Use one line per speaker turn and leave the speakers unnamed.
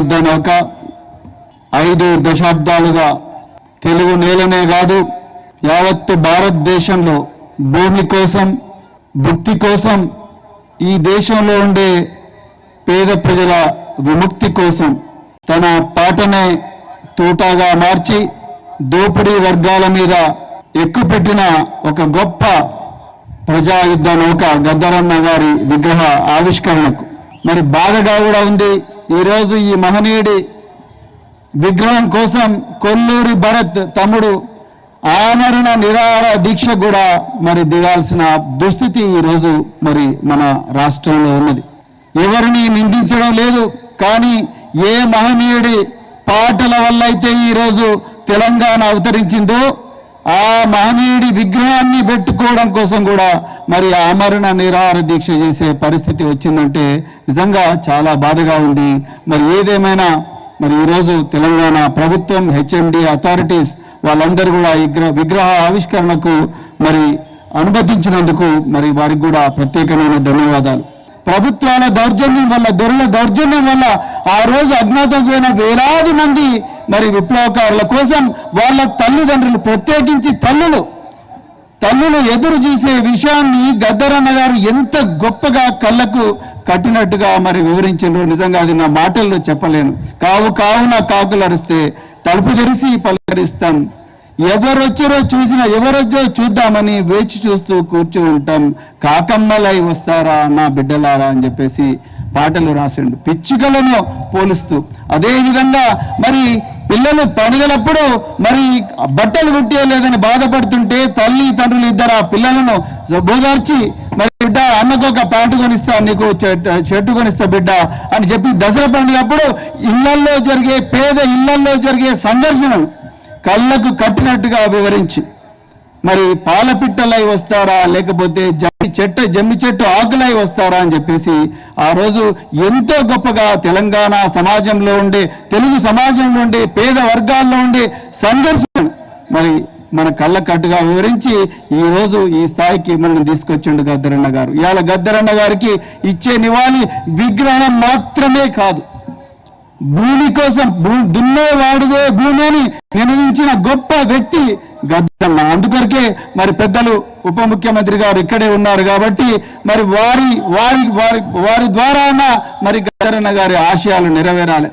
యుద్ధ నౌక ఐదు దశాబ్దాలుగా తెలుగు నేలనే కాదు యావత్తు భారతదేశంలో భూమి కోసం భుక్తి కోసం ఈ దేశంలో ఉండే పేద ప్రజల విముక్తి కోసం తన పాటనే తూటాగా మార్చి దోపిడీ వర్గాల మీద ఎక్కుపెట్టిన ఒక గొప్ప ప్రజాయుద్ధ నౌక గద్దరన్న గారి విగ్రహ ఆవిష్కరణకు. మరి బాధగా కూడా ఉంది. ఈరోజు ఈ మహనీయుడి విగ్రహం కోసం కొల్లూరి భరత్ తమ్ముడు ఆమరణ నిరాహార దీక్ష కూడా మరి దిగాల్సిన దుస్థితి ఈరోజు మరి మన రాష్ట్రంలో ఉన్నది. ఎవరిని నిందించడం లేదు కానీ ఏ మహనీయుడి పాటల వల్ల అయితే ఈరోజు తెలంగాణ అవతరించిందో ఆ మహనీయుడి విగ్రహాన్ని పెట్టుకోవడం కోసం కూడా మరి ఆమరణ నిరాహార దీక్ష చేసే పరిస్థితి వచ్చిందంటే నిజంగా చాలా బాధగా ఉంది. మరి ఏదేమైనా మరి ఈరోజు తెలంగాణ ప్రభుత్వం హెచ్ఎండి అథారిటీస్ వాళ్ళందరూ కూడా విగ్రహ విగ్రహ ఆవిష్కరణకు మరి అనుమతించినందుకు మరి వారికి కూడా ప్రత్యేకమైన ధన్యవాదాలు. ప్రభుత్వాల దౌర్జన్యం వల్ల దొరల దౌర్జన్యం వల్ల ఆ రోజు అజ్ఞాతం పోయిన వేలాది మంది మరి విప్లవకారుల కోసం వాళ్ళ తల్లిదండ్రులు ప్రత్యేకించి తల్లులు తల్లులు ఎదురు చూసే విషయాన్ని గద్దరన్న గారు ఎంత గొప్పగా కళ్ళకు కట్టినట్టుగా మరి వివరించారు నిజంగా అది నా మాటల్లో చెప్పలేను. కావు కావున కాకులు అరిస్తే తలుపు తెరిసి పలకరిస్తాం. ఎవరొచ్చారో చూసిన ఎవరొచ్చో చూద్దామని వేచి చూస్తూ కూర్చో ఉంటాం. కాకమ్మలై వస్తారా నా బిడ్డలారా అని చెప్పేసి పాటలు రాసిండు. పిచ్చుకలను పోలుస్తూ. అదే విధంగా మరి పిల్లలు పండుగలప్పుడు మరి బట్టలు కుట్టేయలేదని బాధపడుతుంటే తల్లి తండ్రులు ఇద్దరు ఆ పిల్లలను బోదార్చి మరి బిడ్డ అన్నకు ఒక ప్యాంటు కొనిస్తా నీకు షర్టు కొనిస్తా బిడ్డ అని చెప్పి దసరా పండుగప్పుడు ఇళ్ళల్లో జరిగే పేద ఇళ్ళల్లో జరిగే సంఘర్షణ కళ్ళకు కట్టినట్టుగా వివరించి మరి పాలపిట్టలై వస్తారా? లేకపోతే జమ్మి చెట్టు జమ్మి చెట్టు ఆకులై వస్తారా అని చెప్పేసి ఆ రోజు ఎంతో గొప్పగా తెలంగాణ సమాజంలో ఉండే తెలుగు సమాజంలో ఉండే పేద వర్గాల్లో ఉండే సంఘర్షణ మరి మన కళ్ళ కట్టుగా వివరించి ఈ రోజు ఈ స్థాయికి మనం తీసుకొచ్చిండు గద్దరన్న గారు. ఇవాళ గద్దరన్న గారికి ఇచ్చే నివాళి విగ్రహం మాత్రమే కాదు. భూమి కోసం భూ దున్నేవాడిదే భూమి అని నిర్ణయించిన గొప్ప వ్యక్తి గద్దల్లా అందుకొరకే మరి పెద్దలు ఉప ముఖ్యమంత్రి గారు ఇక్కడే ఉన్నారు కాబట్టి మరి వారి వారి వారి వారి ద్వారా మరి గద్దరన్న గారి ఆశయాలు నెరవేరాలి.